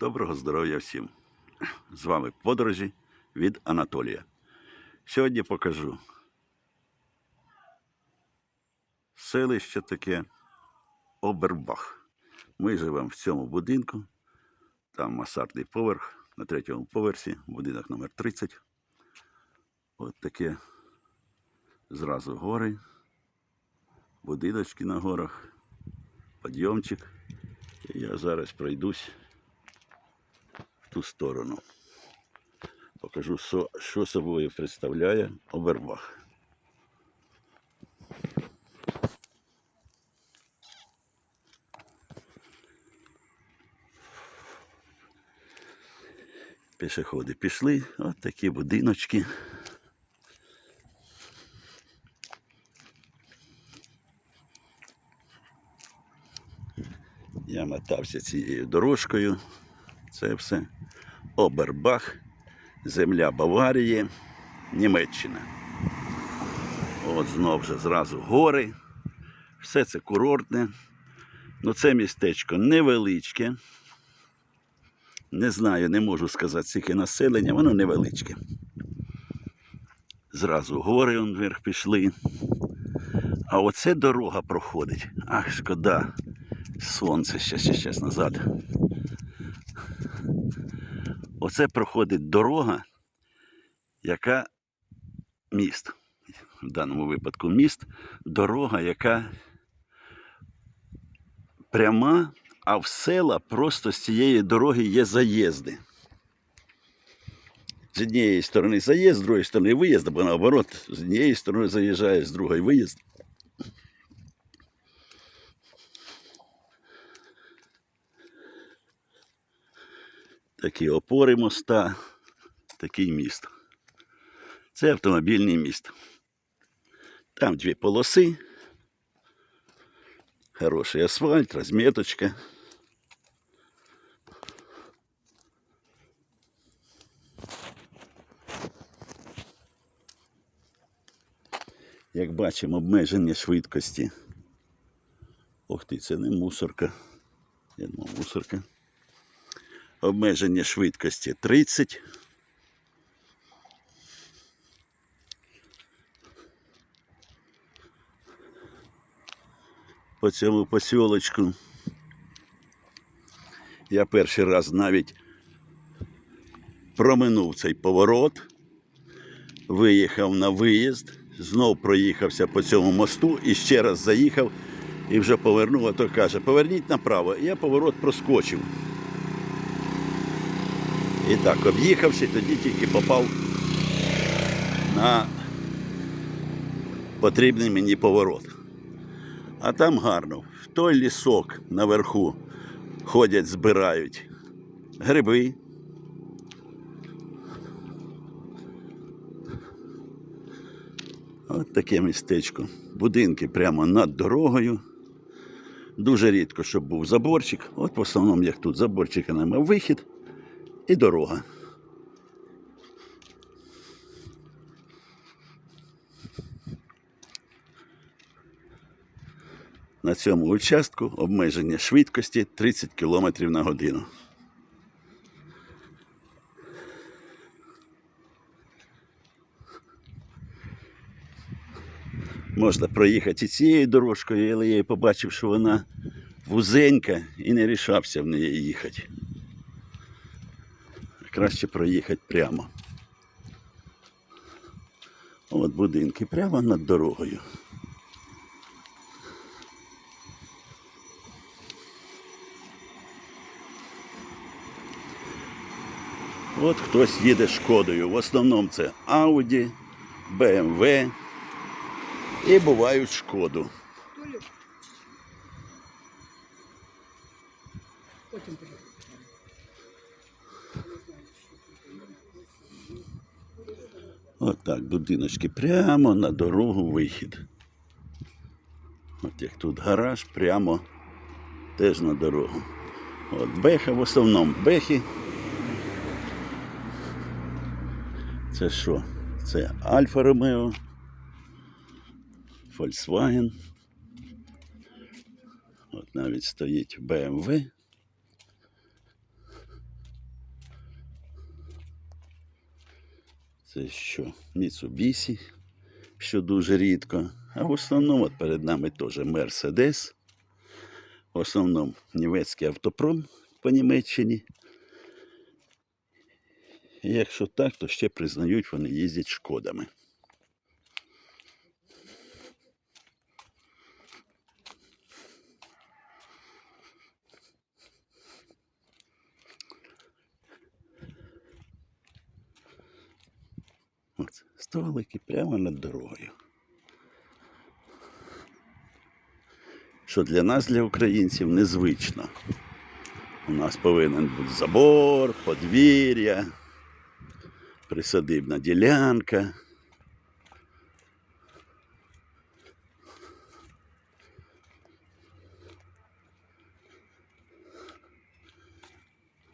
Доброго здоров'я всім! З вами подорожі від Анатолія. Сьогодні покажу селище таке Обербах. Ми живемо в цьому будинку. Там мансардний поверх, на третьому поверсі, будинок номер 30. От таке зразу гори, будиночки на горах, підйомчик. Я зараз пройдусь ту сторону. Покажу, що собою представляє Обербах. Пішоходи пішли, от такі будиночки. Я мотався цією дорожкою. Це все Обербах, земля Баварії, Німеччина. От знов же зразу гори. Все це курортне. Ну, це містечко невеличке. Не знаю, не можу сказати, скільки населення, воно невеличке. Зразу гори вверх пішли. А оце дорога проходить. Ах, шкода. Сонце ще, ще, ще назад. Оце проходить дорога, яка міст. В даному випадку міст, дорога, яка пряма, а в села просто з цієї дороги є заїзди. З однієї сторони заїзд, з другої сторони виїзд, або наоборот, з однієї сторони заїжджає, з другої виїзд. Такі опори моста, такий міст. Це автомобільний міст. Там дві полоси, хороший асфальт, розміточка. Як бачимо, обмеження швидкості. Ох ти, це не мусорка. Я думав, мусорка. Обмеження швидкості 30. По цьому посілочку. Я перший раз навіть проминув цей поворот, виїхав на виїзд, знов проїхався по цьому мосту і ще раз заїхав і вже повернув, а то каже, поверніть направо. Я поворот проскочив. І так, об'їхавши, тоді тільки попав на потрібний мені поворот. А там гарно, в той лісок наверху ходять, збирають гриби. От таке містечко. Будинки прямо над дорогою. Дуже рідко, щоб був заборчик. От в основному, як тут заборчика немає, вихід і дорога. На цьому участку обмеження швидкості 30 км на годину. Можна проїхати і цією дорожкою, але я побачив, що вона вузенька і не рішався в неї їхати. Краще проїхати прямо. От будинки прямо над дорогою. От хтось їде шкодою. В основному це Audi, BMW і бувають шкоду. От будиночки прямо на дорогу вихід. От як тут гараж, прямо теж на дорогу. От беха в основному бехи. Це що? Це Альфа Ромео, Volkswagen. От навіть стоїть BMW. Це що? Mitsubishi, що дуже рідко. А в основному от перед нами теж Mercedes. В основному німецький автопром по Німеччині. І якщо так, то ще признають, вони їздять шкодами. От, столики прямо над дорогою. Що для нас, для українців, незвично. У нас повинен бути забор, подвір'я, присадибна ділянка.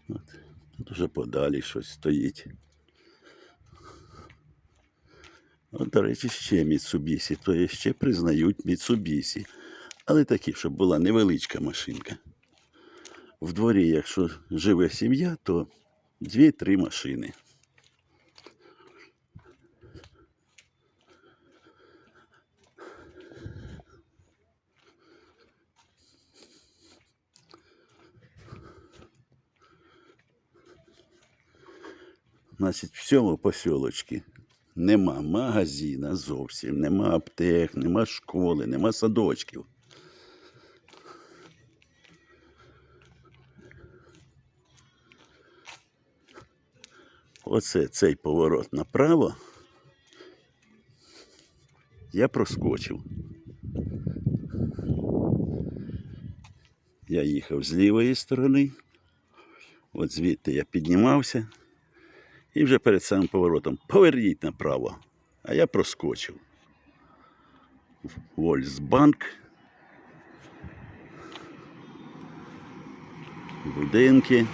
От, тут уже подалі щось стоїть. От, до речі, ще Міцубісі, то є ще признають Міцубісі. Але такі, щоб була невеличка машинка. В дворі, якщо живе сім'я, то дві-три машини. Значить, в цьому посілочці нема магазина зовсім, нема аптек, нема школи, нема садочків. Оце цей поворот направо. Я проскочив. Я їхав з лівої сторони. От звідти я піднімався. І вже перед самим поворотом поверніть направо. А я проскочив. Вольсбанк. Будинки.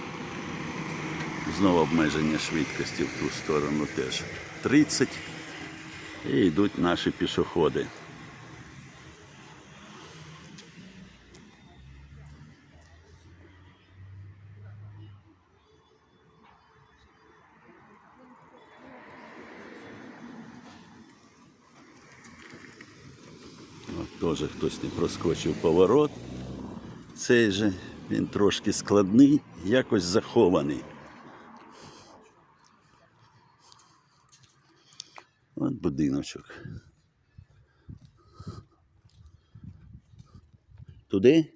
Знову обмеження швидкості в ту сторону теж 30. І йдуть наші пішоходи. От теж хтось не проскочив поворот. Цей же він трошки складний, якось захований. От будиночок. Туди?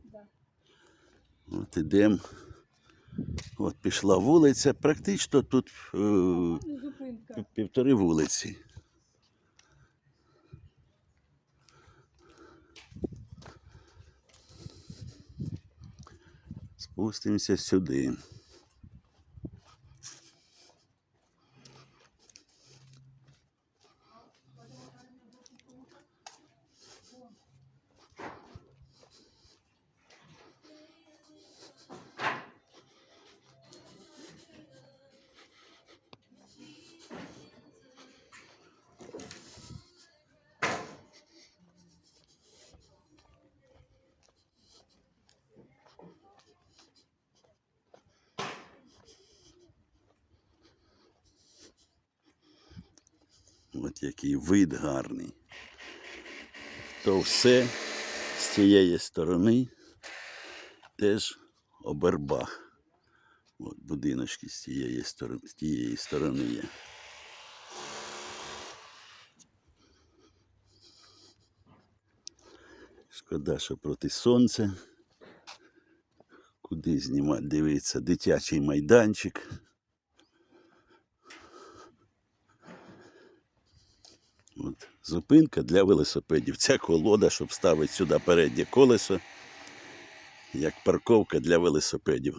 От ідемо. От пішла вулиця. Практично тут е, півтори вулиці. Спустимося сюди. От який вид гарний. То все з цієї сторони теж обербах. От будиночки з цієї сторони, з тієї сторони є. Шкода, що проти сонця. Куди знімати? Дивиться, дитячий майданчик. От, зупинка для велосипедів. Ця колода, щоб ставити сюди переднє колесо, як парковка для велосипедів.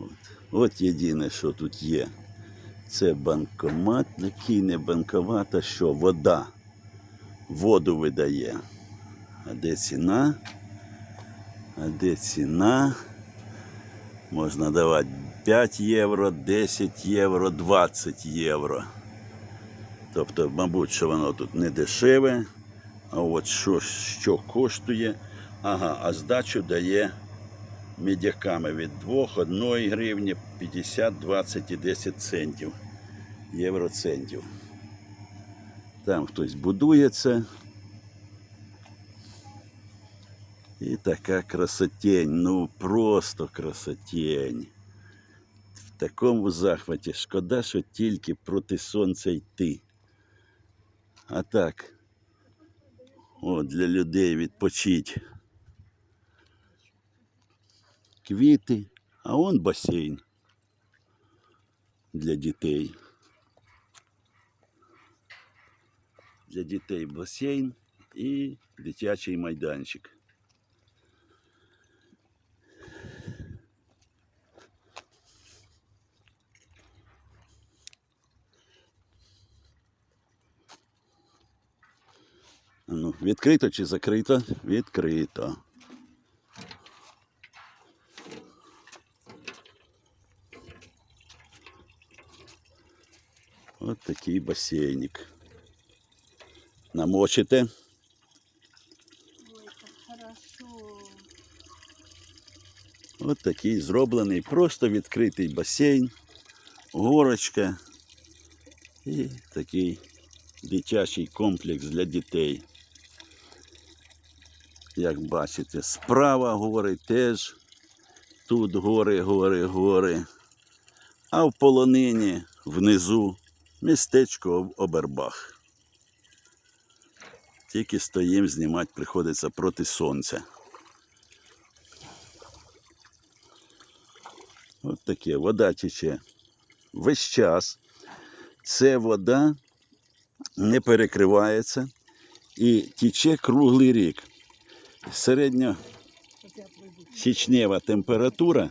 От, от єдине, що тут є. Це банкомат, який не банкомат, а що вода. Воду видає. А де ціна? А де ціна? Можна давати 5 євро, 10 євро, 20 євро. Тобто, мабуть, що воно тут не дешеве. А от що, що коштує? Ага, а здачу дає мідяками від 2, 1 гривні, 50, 20 і 10 центів. Євроцентів. Там хтось будується. І така красотень, ну просто красотень. Такому захваті шкода, що тільки проти сонця йти. А так, от для людей відпочить. Квіти, а он басейн для дітей. Для дітей басейн і дитячий майданчик. Відкрито чи закрито? Відкрито. От такий басейник. Намочите. Ой, как хорошо. От такий зроблений, просто відкритий басейн, горочка і такий дитячий комплекс для дітей. Як бачите, справа гори теж. Тут гори, гори, гори. А в полонині внизу містечко Обербах. Тільки стоїм, знімати приходиться проти сонця. От таке, вода тече весь час. Це вода не перекривається і тече круглий рік. Середня січнева температура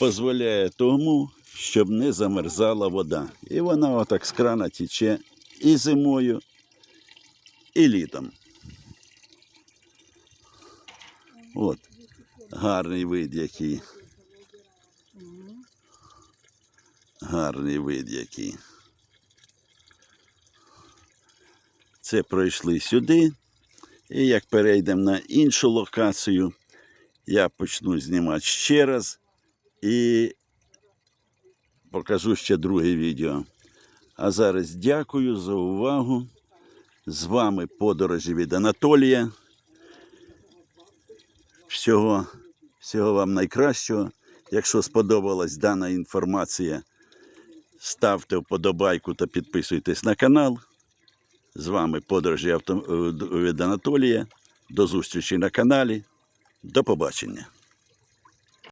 дозволяє тому, щоб не замерзала вода. І вона отак з крана тече і зимою, і літом. От, гарний вид який. Гарний вид який. Це пройшли сюди. І як перейдемо на іншу локацію, я почну знімати ще раз і покажу ще друге відео. А зараз дякую за увагу. З вами подорожі від Анатолія. Всього, всього вам найкращого. Якщо сподобалась дана інформація, ставте вподобайку та підписуйтесь на канал. З вами подорожі авто... е, від Анатолія. До зустрічі на каналі. До побачення.